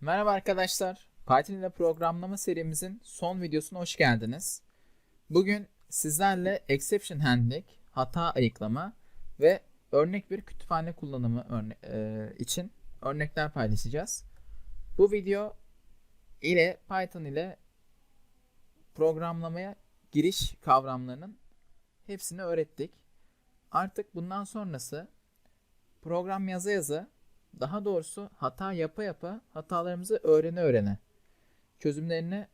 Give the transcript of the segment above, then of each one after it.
Merhaba arkadaşlar. Python ile programlama serimizin son videosuna hoş geldiniz. Bugün sizlerle exception handling, hata ayıklama ve örnek bir kütüphane kullanımı örne- e, için örnekler paylaşacağız. Bu video ile Python ile programlamaya giriş kavramlarının hepsini öğrettik. Artık bundan sonrası program yaza yaza daha doğrusu hata yapa yapa hatalarımızı öğrene öğrene çözümlerini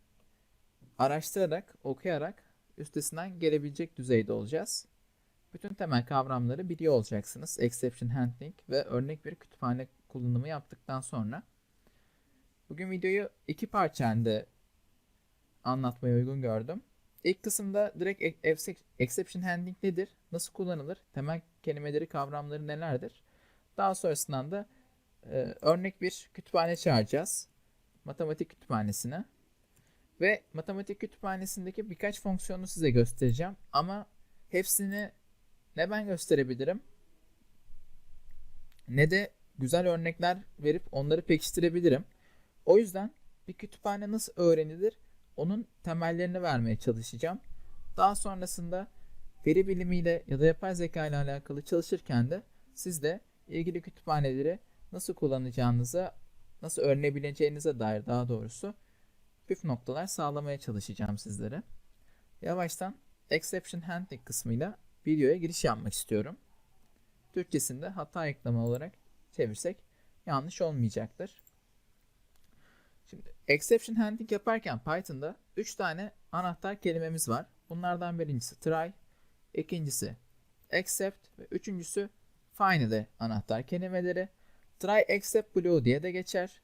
araştırarak, okuyarak üstesinden gelebilecek düzeyde olacağız. Bütün temel kavramları biliyor olacaksınız. Exception handling ve örnek bir kütüphane kullanımı yaptıktan sonra. Bugün videoyu iki parça halinde anlatmaya uygun gördüm. İlk kısımda direkt e- ex- exception handling nedir? Nasıl kullanılır? Temel kelimeleri, kavramları nelerdir? Daha sonrasından da e, örnek bir kütüphane çağıracağız. Matematik kütüphanesine. Ve matematik kütüphanesindeki birkaç fonksiyonu size göstereceğim. Ama hepsini ne ben gösterebilirim ne de güzel örnekler verip onları pekiştirebilirim. O yüzden bir kütüphane nasıl öğrenilir onun temellerini vermeye çalışacağım. Daha sonrasında veri bilimiyle ya da yapay zeka ile alakalı çalışırken de siz de ilgili kütüphaneleri nasıl kullanacağınıza, nasıl öğrenebileceğinize dair daha doğrusu püf noktalar sağlamaya çalışacağım sizlere. Yavaştan exception handling kısmıyla videoya giriş yapmak istiyorum. Türkçesinde hata ekleme olarak çevirsek yanlış olmayacaktır. Şimdi exception handling yaparken Python'da 3 tane anahtar kelimemiz var. Bunlardan birincisi try, ikincisi except ve üçüncüsü find anahtar kelimeleri. Try except blue diye de geçer.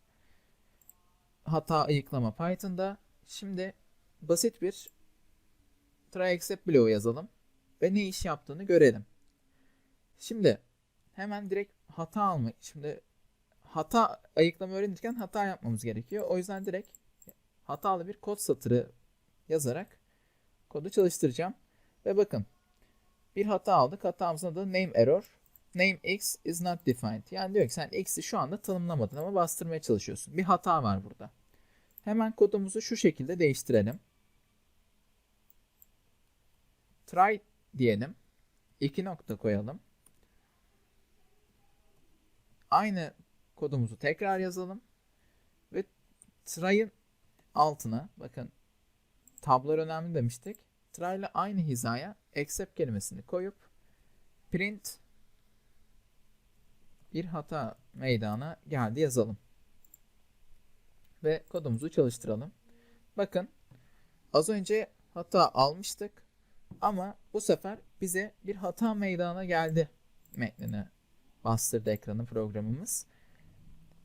Hata ayıklama Python'da. Şimdi basit bir try except blue yazalım ve ne iş yaptığını görelim. Şimdi hemen direkt hata alma. Şimdi hata ayıklama öğrenirken hata yapmamız gerekiyor. O yüzden direkt hatalı bir kod satırı yazarak kodu çalıştıracağım. Ve bakın bir hata aldık. Hatamızın adı name error. Name x is not defined. Yani diyor ki sen x'i şu anda tanımlamadın ama bastırmaya çalışıyorsun. Bir hata var burada. Hemen kodumuzu şu şekilde değiştirelim. Try diyelim. İki nokta koyalım. Aynı kodumuzu tekrar yazalım. Ve try'ın altına bakın tablolar önemli demiştik. Try ile aynı hizaya except kelimesini koyup print bir hata meydana geldi yazalım. Ve kodumuzu çalıştıralım. Bakın az önce hata almıştık ama bu sefer bize bir hata meydana geldi metnini bastırdı ekranı programımız.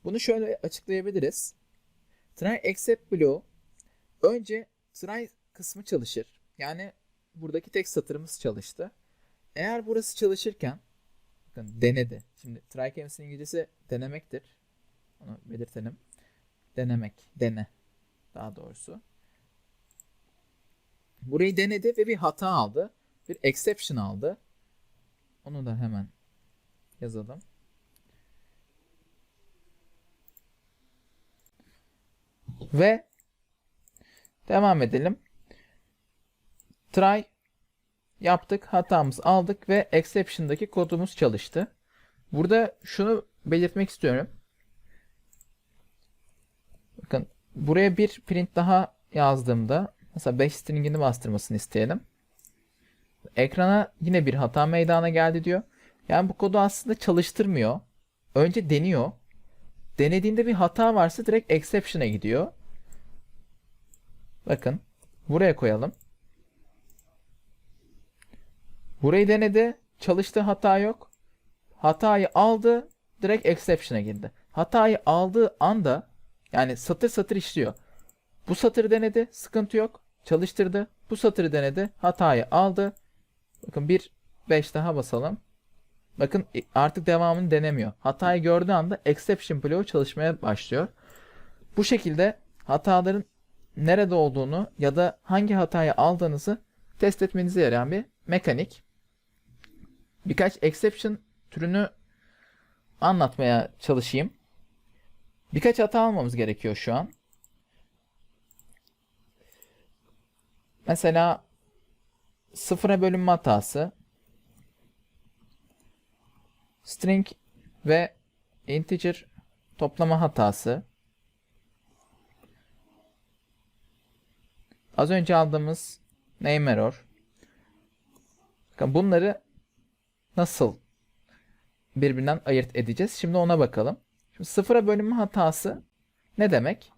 Bunu şöyle açıklayabiliriz. Try except blue önce try kısmı çalışır. Yani buradaki tek satırımız çalıştı. Eğer burası çalışırken bakın denedi. Şimdi try kelimesinin İngilizcesi denemektir. Onu belirtelim. Denemek, dene daha doğrusu. Burayı denedi ve bir hata aldı. Bir exception aldı. Onu da hemen yazalım. Ve devam edelim. Try yaptık, hatamızı aldık ve exception'daki kodumuz çalıştı. Burada şunu belirtmek istiyorum. Bakın buraya bir print daha yazdığımda mesela 5 stringini bastırmasını isteyelim. Ekrana yine bir hata meydana geldi diyor. Yani bu kodu aslında çalıştırmıyor. Önce deniyor. Denediğinde bir hata varsa direkt exception'a gidiyor. Bakın buraya koyalım. Burayı denedi. Çalıştı hata yok. Hatayı aldı. Direkt exception'a girdi. Hatayı aldığı anda yani satır satır işliyor. Bu satırı denedi. Sıkıntı yok. Çalıştırdı. Bu satırı denedi. Hatayı aldı. Bakın bir 5 daha basalım. Bakın artık devamını denemiyor. Hatayı gördüğü anda exception bloğu çalışmaya başlıyor. Bu şekilde hataların nerede olduğunu ya da hangi hatayı aldığınızı test etmenize yarayan bir mekanik. Birkaç exception türünü anlatmaya çalışayım. Birkaç hata almamız gerekiyor şu an. Mesela sıfıra bölünme hatası, string ve integer toplama hatası, az önce aldığımız name error. Bunları nasıl birbirinden ayırt edeceğiz? Şimdi ona bakalım. Şimdi sıfıra bölünme hatası ne demek?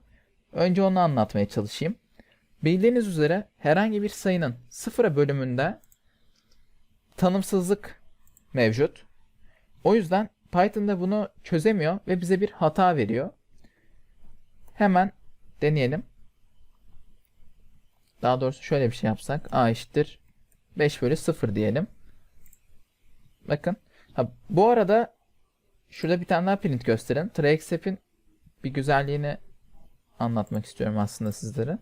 Önce onu anlatmaya çalışayım. Bildiğiniz üzere herhangi bir sayının sıfıra bölümünde tanımsızlık mevcut. O yüzden Python'da bunu çözemiyor ve bize bir hata veriyor. Hemen deneyelim. Daha doğrusu şöyle bir şey yapsak. A eşittir 5 bölü 0 diyelim. Bakın. Ha, bu arada şurada bir tane daha print gösterin. TryExcep'in bir güzelliğini anlatmak istiyorum aslında sizlere.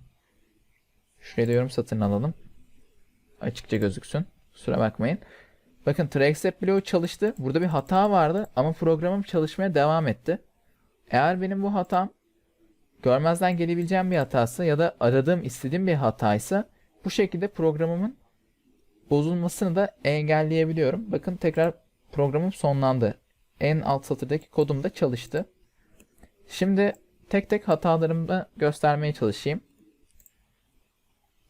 Şuraya da yorum satırını alalım. Açıkça gözüksün. Kusura bakmayın. Bakın TryExcep bloğu çalıştı. Burada bir hata vardı ama programım çalışmaya devam etti. Eğer benim bu hatam görmezden gelebileceğim bir hatası ya da aradığım istediğim bir hataysa bu şekilde programımın bozulmasını da engelleyebiliyorum. Bakın tekrar programım sonlandı. En alt satırdaki kodum da çalıştı. Şimdi tek tek hatalarımı göstermeye çalışayım.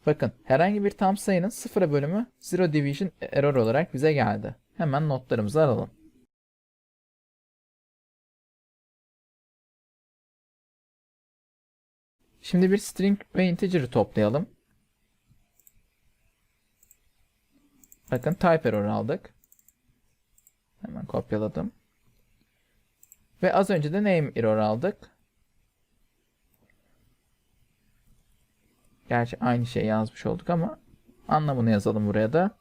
Bakın herhangi bir tam sayının sıfıra bölümü zero division error olarak bize geldi. Hemen notlarımızı alalım. Şimdi bir string ve integer'ı toplayalım. Bakın type error aldık. Hemen kopyaladım. Ve az önce de name error aldık. Gerçi aynı şeyi yazmış olduk ama anlamını yazalım buraya da.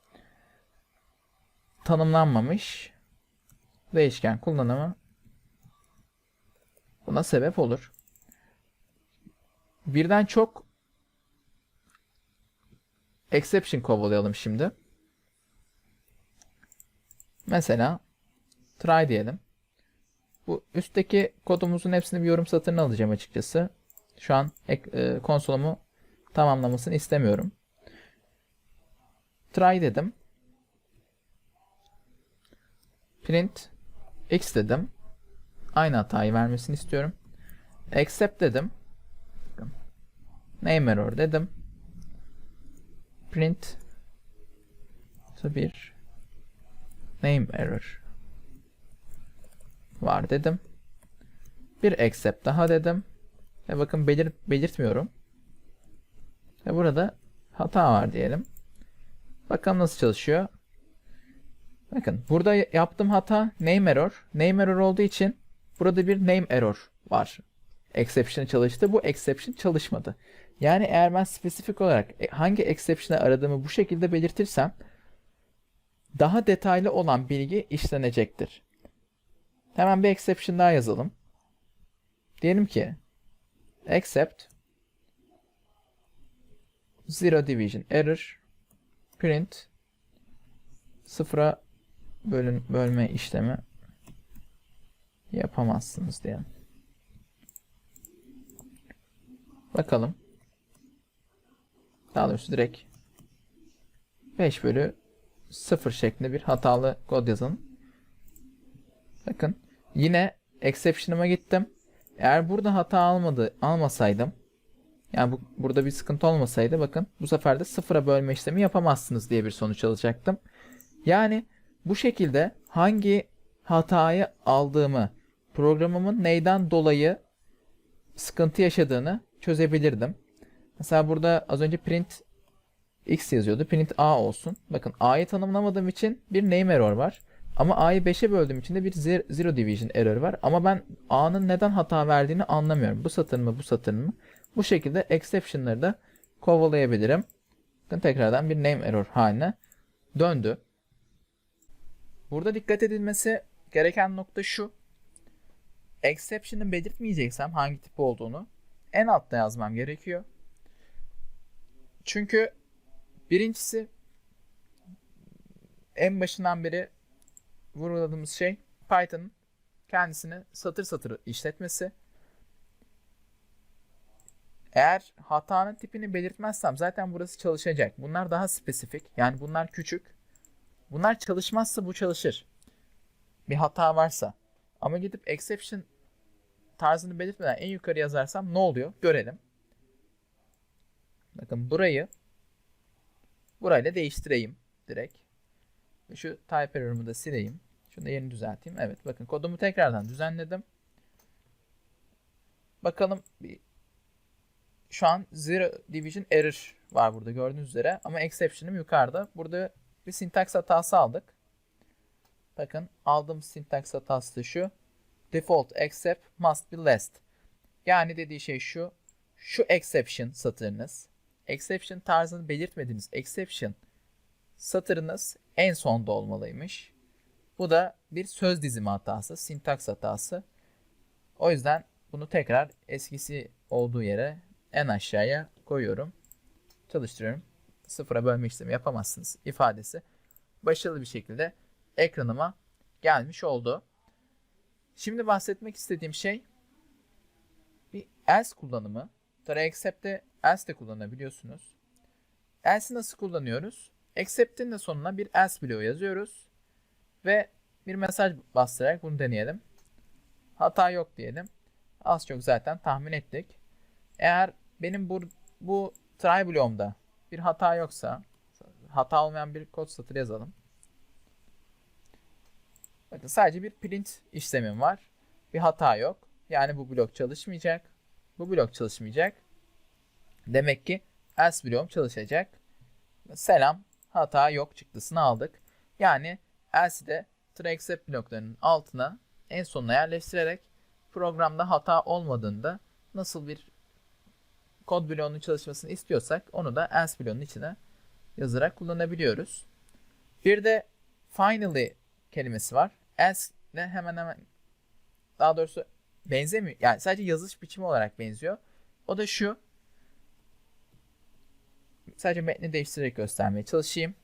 Tanımlanmamış değişken kullanımı buna sebep olur. Birden çok exception kovalayalım şimdi. Mesela try diyelim. Bu üstteki kodumuzun hepsini bir yorum satırına alacağım açıkçası. Şu an e, konsolumu tamamlamasını istemiyorum. Try dedim. Print x dedim. Aynı hatayı vermesini istiyorum. Accept dedim. Name error dedim. Print bir name error var dedim. Bir accept daha dedim. Ve bakın belir belirtmiyorum. Ve burada hata var diyelim. Bakalım nasıl çalışıyor. Bakın burada yaptığım hata name error. Name error olduğu için burada bir name error var. Exception çalıştı. Bu exception çalışmadı. Yani eğer ben spesifik olarak e, hangi exception'ı aradığımı bu şekilde belirtirsem daha detaylı olan bilgi işlenecektir. Hemen bir exception daha yazalım. Diyelim ki except zero division error print sıfıra bölün, bölme işlemi yapamazsınız diyelim. Bakalım. Daha doğrusu direkt 5 bölü 0 şeklinde bir hatalı kod yazalım. Bakın yine exception'ıma gittim. Eğer burada hata almadı, almasaydım yani bu, burada bir sıkıntı olmasaydı bakın bu sefer de sıfıra bölme işlemi yapamazsınız diye bir sonuç alacaktım. Yani bu şekilde hangi hatayı aldığımı, programımın neyden dolayı sıkıntı yaşadığını çözebilirdim. Mesela burada az önce print x yazıyordu. Print a olsun. Bakın a'yı tanımlamadığım için bir name error var. Ama a'yı 5'e böldüğüm için de bir zero division error var. Ama ben a'nın neden hata verdiğini anlamıyorum. Bu satır mı bu satır mı? Bu şekilde exception'ları da kovalayabilirim. Bakın tekrardan bir name error haline döndü. Burada dikkat edilmesi gereken nokta şu. Exception'ı belirtmeyeceksem hangi tip olduğunu en altta yazmam gerekiyor. Çünkü birincisi en başından beri vurguladığımız şey Python'ın kendisini satır satır işletmesi. Eğer hatanın tipini belirtmezsem zaten burası çalışacak. Bunlar daha spesifik. Yani bunlar küçük. Bunlar çalışmazsa bu çalışır. Bir hata varsa. Ama gidip exception tarzını belirtmeden en yukarı yazarsam ne oluyor? Görelim. Bakın burayı burayla değiştireyim direkt. Şu type error'ımı da sileyim. Şunu da yerini düzelteyim. Evet bakın kodumu tekrardan düzenledim. Bakalım bir şu an zero division error var burada gördüğünüz üzere ama exception'ım yukarıda. Burada bir syntax hatası aldık. Bakın aldığım syntax hatası da şu. Default except must be last. Yani dediği şey şu. Şu exception satırınız. Exception tarzını belirtmediğiniz exception satırınız en sonda olmalıymış. Bu da bir söz dizimi hatası, syntax hatası. O yüzden bunu tekrar eskisi olduğu yere en aşağıya koyuyorum. Çalıştırıyorum. Sıfıra bölme işlemi yapamazsınız ifadesi başarılı bir şekilde ekranıma gelmiş oldu. Şimdi bahsetmek istediğim şey bir else kullanımı. Try accept'te else de kullanabiliyorsunuz. Else'i nasıl kullanıyoruz? Accept'in de sonuna bir else bloğu yazıyoruz. Ve bir mesaj bastırarak bunu deneyelim. Hata yok diyelim. Az çok zaten tahmin ettik. Eğer benim bu, bu try bloğumda bir hata yoksa hata olmayan bir kod satırı yazalım. Bakın sadece bir print işlemim var. Bir hata yok. Yani bu blok çalışmayacak. Bu blok çalışmayacak. Demek ki else bloğum çalışacak. Selam. Hata yok çıktısını aldık. Yani else'i de try except bloklarının altına en sonuna yerleştirerek programda hata olmadığında nasıl bir kod bloğunun çalışmasını istiyorsak onu da else bloğunun içine yazarak kullanabiliyoruz. Bir de finally kelimesi var. Else ile hemen hemen daha doğrusu benzemiyor. Yani sadece yazış biçimi olarak benziyor. O da şu. Sadece metni değiştirerek göstermeye çalışayım.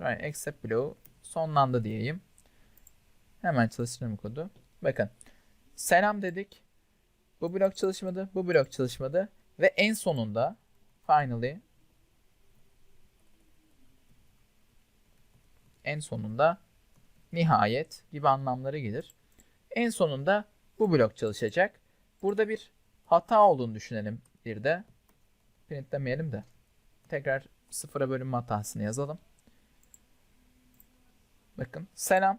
Right, accept below sonlandı diyeyim. Hemen çalıştıralım kodu. Bakın. Selam dedik. Bu blok çalışmadı. Bu blok çalışmadı. Ve en sonunda finally en sonunda nihayet gibi anlamları gelir. En sonunda bu blok çalışacak. Burada bir hata olduğunu düşünelim bir de. Printlemeyelim de. Tekrar sıfıra bölünme hatasını yazalım. Bakın selam.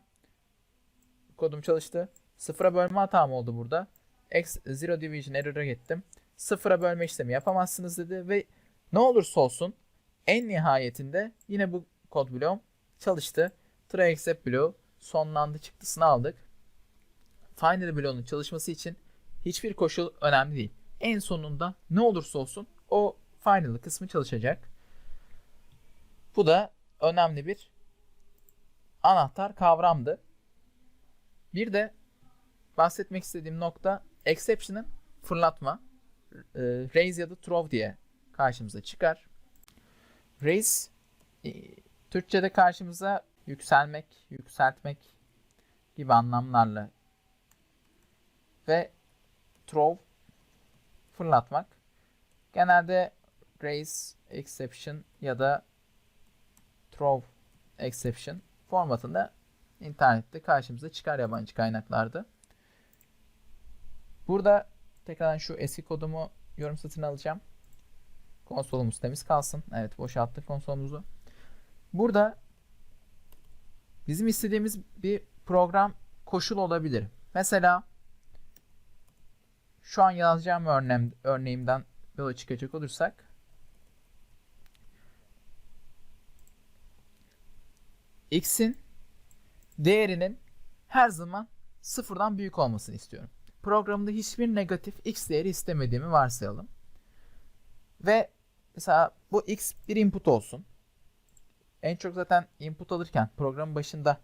Kodum çalıştı. Sıfıra bölme hatam oldu burada. X zero division error'a gittim. Sıfıra bölme işlemi yapamazsınız dedi ve ne olursa olsun en nihayetinde yine bu kod bloğum çalıştı. Try except bloğu sonlandı çıktısını aldık. Final bloğunun çalışması için hiçbir koşul önemli değil. En sonunda ne olursa olsun o final kısmı çalışacak. Bu da önemli bir anahtar kavramdı. Bir de bahsetmek istediğim nokta exception'ın fırlatma. E, raise ya da throw diye karşımıza çıkar. Raise e, Türkçe'de karşımıza yükselmek, yükseltmek gibi anlamlarla ve throw fırlatmak. Genelde raise exception ya da throw exception formatında internette karşımıza çıkar yabancı kaynaklarda. Burada tekrardan şu eski kodumu yorum satın alacağım. Konsolumuz temiz kalsın. Evet boşalttık konsolumuzu. Burada bizim istediğimiz bir program koşul olabilir. Mesela şu an yazacağım örneğim, örneğimden yola çıkacak olursak x'in değerinin her zaman sıfırdan büyük olmasını istiyorum. Programda hiçbir negatif x değeri istemediğimi varsayalım. Ve mesela bu x bir input olsun. En çok zaten input alırken programın başında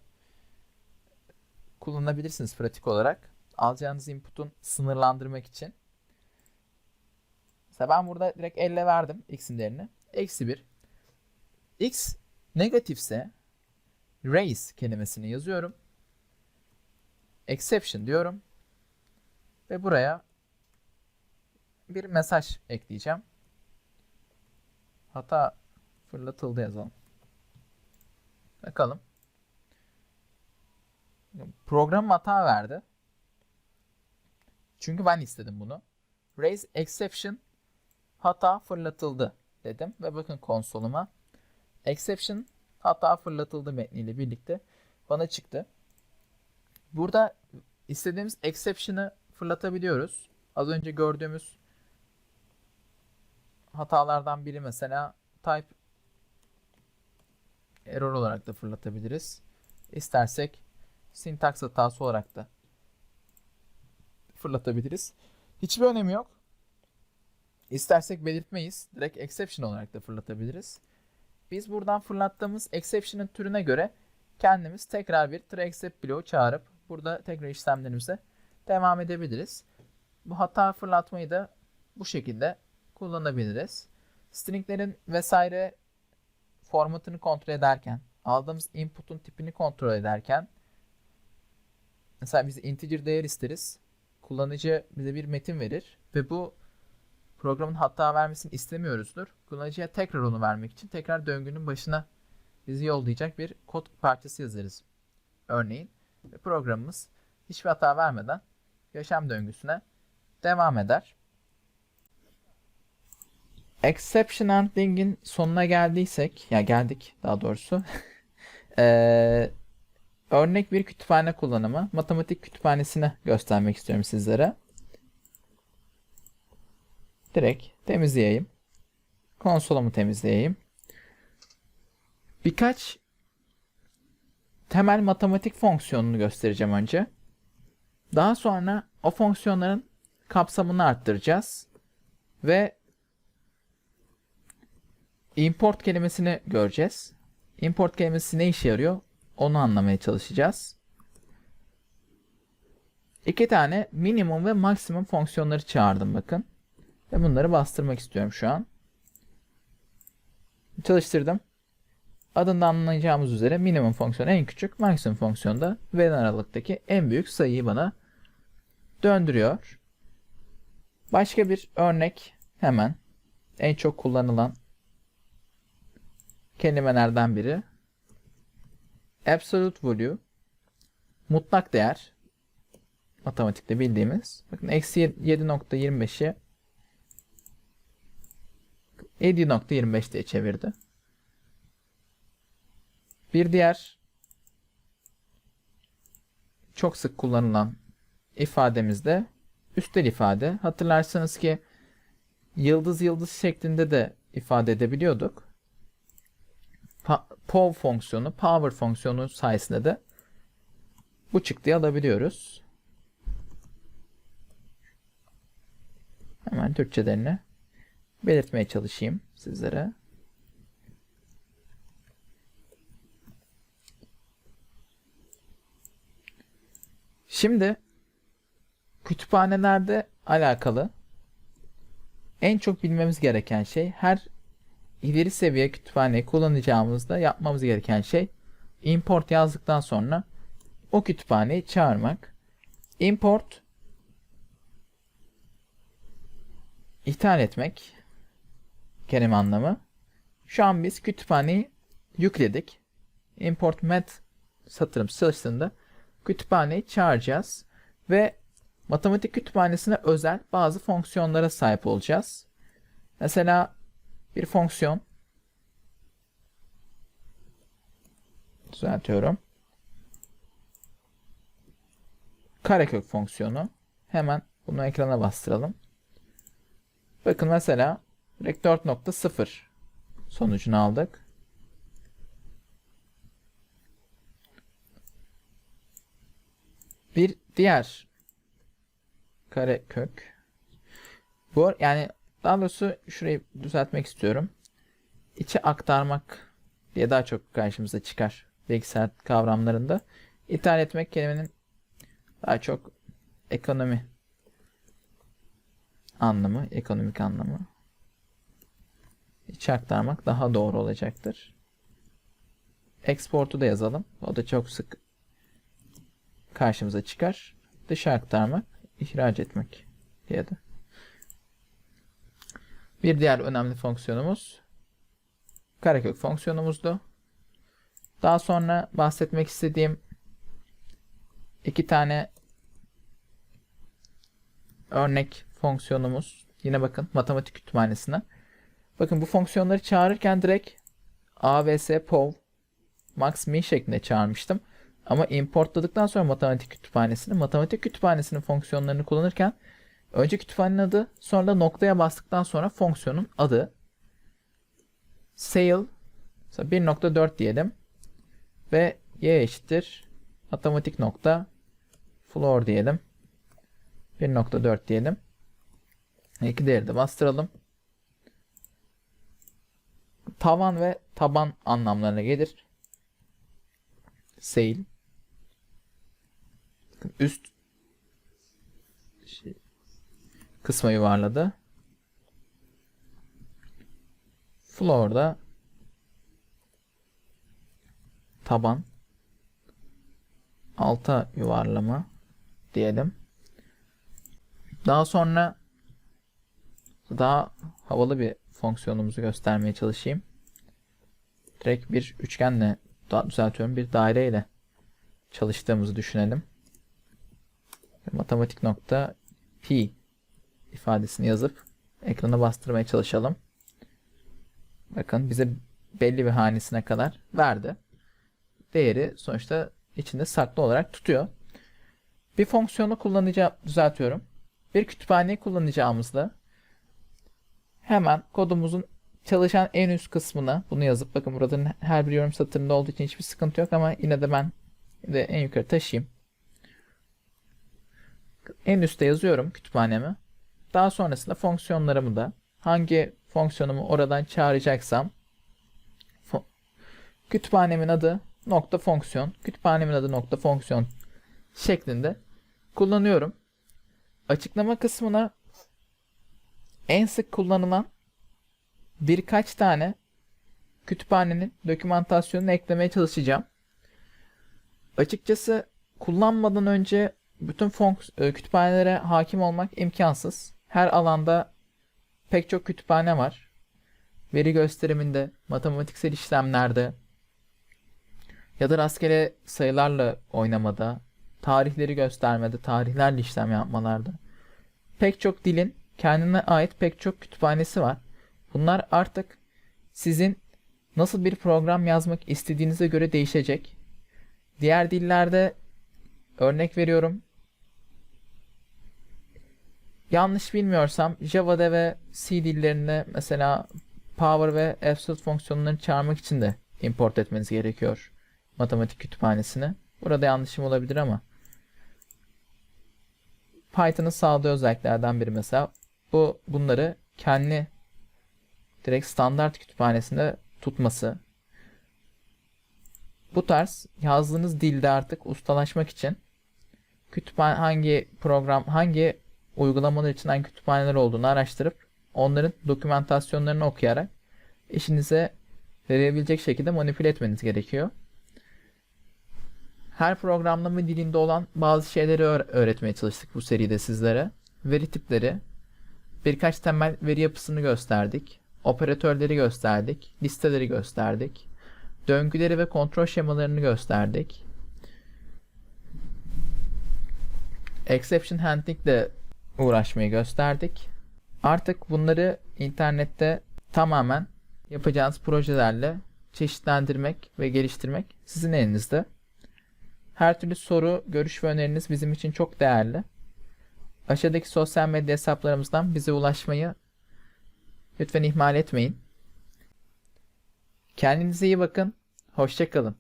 kullanabilirsiniz pratik olarak. Alacağınız input'un sınırlandırmak için. Mesela ben burada direkt 50 verdim x'in değerini. Eksi 1. x negatifse raise kelimesini yazıyorum. Exception diyorum. Ve buraya bir mesaj ekleyeceğim. Hata fırlatıldı yazalım. Bakalım. Program hata verdi. Çünkü ben istedim bunu. Raise exception hata fırlatıldı dedim ve bakın konsoluma exception hata fırlatıldı metniyle birlikte bana çıktı. Burada istediğimiz exception'ı fırlatabiliyoruz. Az önce gördüğümüz hatalardan biri mesela type error olarak da fırlatabiliriz. İstersek syntax hatası olarak da fırlatabiliriz. Hiçbir önemi yok. İstersek belirtmeyiz. Direkt exception olarak da fırlatabiliriz. Biz buradan fırlattığımız exception'ın türüne göre kendimiz tekrar bir try except bloğu çağırıp burada tekrar işlemlerimize devam edebiliriz. Bu hata fırlatmayı da bu şekilde kullanabiliriz. Stringlerin vesaire formatını kontrol ederken, aldığımız input'un tipini kontrol ederken mesela biz integer değer isteriz. Kullanıcı bize bir metin verir ve bu programın hata vermesini istemiyoruzdur. Kullanıcıya tekrar onu vermek için tekrar döngünün başına bizi yollayacak bir kod parçası yazarız. Örneğin programımız hiçbir hata vermeden yaşam döngüsüne devam eder. Exception handling'in sonuna geldiysek, ya geldik daha doğrusu. Ee, örnek bir kütüphane kullanımı, matematik kütüphanesini göstermek istiyorum sizlere. Direkt temizleyeyim. Konsolumu temizleyeyim. Birkaç temel matematik fonksiyonunu göstereceğim önce. Daha sonra o fonksiyonların kapsamını arttıracağız. Ve import kelimesini göreceğiz. Import kelimesi ne işe yarıyor? Onu anlamaya çalışacağız. İki tane minimum ve maksimum fonksiyonları çağırdım bakın. Ve bunları bastırmak istiyorum şu an. Çalıştırdım. Adından anlayacağımız üzere minimum fonksiyon en küçük, maksimum fonksiyon da verilen aralıktaki en büyük sayıyı bana döndürüyor. Başka bir örnek hemen en çok kullanılan kelimelerden biri. Absolute value mutlak değer matematikte bildiğimiz. Bakın eksi 7.25'i 7.25 diye çevirdi. Bir diğer çok sık kullanılan ifademizde üstel ifade. Hatırlarsanız ki yıldız yıldız şeklinde de ifade edebiliyorduk. POV fonksiyonu, power fonksiyonu sayesinde de bu çıktıyı alabiliyoruz. Hemen Türkçelerini belirtmeye çalışayım sizlere. Şimdi kütüphanelerde alakalı en çok bilmemiz gereken şey her ileri seviye kütüphaneyi kullanacağımızda yapmamız gereken şey import yazdıktan sonra o kütüphaneyi çağırmak. Import ithal etmek kelime anlamı. Şu an biz kütüphaneyi yükledik. Import met satırım çalıştığında kütüphaneyi çağıracağız ve matematik kütüphanesine özel bazı fonksiyonlara sahip olacağız. Mesela bir fonksiyon düzeltiyorum. Karekök fonksiyonu. Hemen bunu ekrana bastıralım. Bakın mesela Rect 4.0 sonucunu aldık. Bir diğer kare kök. Bu yani daha doğrusu şurayı düzeltmek istiyorum. İçe aktarmak diye daha çok karşımıza çıkar bilgisayar kavramlarında. İthal etmek kelimenin daha çok ekonomi anlamı, ekonomik anlamı. İçe aktarmak daha doğru olacaktır. Export'u da yazalım. O da çok sık karşımıza çıkar. Dışa aktarmak, ihraç etmek diye de Bir diğer önemli fonksiyonumuz karekök fonksiyonumuzdu. Daha sonra bahsetmek istediğim iki tane örnek fonksiyonumuz. Yine bakın matematik kütüphanesine. Bakın bu fonksiyonları çağırırken direkt AVS POV max min şeklinde çağırmıştım. Ama importladıktan sonra matematik kütüphanesini, matematik kütüphanesinin fonksiyonlarını kullanırken önce kütüphanenin adı, sonra da noktaya bastıktan sonra fonksiyonun adı. Sale 1.4 diyelim ve y eşittir matematik nokta floor diyelim. 1.4 diyelim. İki değeri de bastıralım. Tavan ve taban anlamlarına gelir. Sale. Üst şey, kısma yuvarladı. Floor'da taban alta yuvarlama diyelim. Daha sonra daha havalı bir fonksiyonumuzu göstermeye çalışayım. Direkt bir üçgenle düzeltiyorum. Bir daireyle çalıştığımızı düşünelim. Matematik nokta p ifadesini yazıp ekrana bastırmaya çalışalım. Bakın bize belli bir hanesine kadar verdi. Değeri sonuçta içinde saklı olarak tutuyor. Bir fonksiyonu kullanacağım, düzeltiyorum. Bir kütüphaneyi kullanacağımızda hemen kodumuzun çalışan en üst kısmına bunu yazıp bakın burada her bir yorum satırında olduğu için hiçbir sıkıntı yok ama yine de ben de en yukarı taşıyayım. En üstte yazıyorum kütüphanemi. Daha sonrasında fonksiyonlarımı da hangi fonksiyonumu oradan çağıracaksam kütüphanemin adı nokta fonksiyon, kütüphanemin adı nokta fonksiyon şeklinde kullanıyorum. Açıklama kısmına en sık kullanılan birkaç tane kütüphanenin dokümantasyonunu eklemeye çalışacağım. Açıkçası kullanmadan önce bütün fonks- kütüphanelere hakim olmak imkansız. Her alanda pek çok kütüphane var. Veri gösteriminde, matematiksel işlemlerde ya da rastgele sayılarla oynamada, tarihleri göstermede, tarihlerle işlem yapmalarda. Pek çok dilin kendine ait pek çok kütüphanesi var. Bunlar artık sizin nasıl bir program yazmak istediğinize göre değişecek. Diğer dillerde örnek veriyorum. Yanlış bilmiyorsam Java'da ve C dillerinde mesela power ve absolute fonksiyonlarını çağırmak için de import etmeniz gerekiyor matematik kütüphanesine. Burada yanlışım olabilir ama Python'ın sağladığı özelliklerden biri mesela bu bunları kendi direkt standart kütüphanesinde tutması. Bu tarz yazdığınız dilde artık ustalaşmak için kütüphane hangi program hangi uygulamalar için hangi kütüphaneler olduğunu araştırıp onların dokümantasyonlarını okuyarak işinize verebilecek şekilde manipüle etmeniz gerekiyor. Her programlama dilinde olan bazı şeyleri öğretmeye çalıştık bu seride sizlere. Veri tipleri, birkaç temel veri yapısını gösterdik. Operatörleri gösterdik. Listeleri gösterdik. Döngüleri ve kontrol şemalarını gösterdik. Exception handling ile uğraşmayı gösterdik. Artık bunları internette tamamen yapacağınız projelerle çeşitlendirmek ve geliştirmek sizin elinizde. Her türlü soru, görüş ve öneriniz bizim için çok değerli. Aşağıdaki sosyal medya hesaplarımızdan bize ulaşmayı lütfen ihmal etmeyin. Kendinize iyi bakın. Hoşçakalın.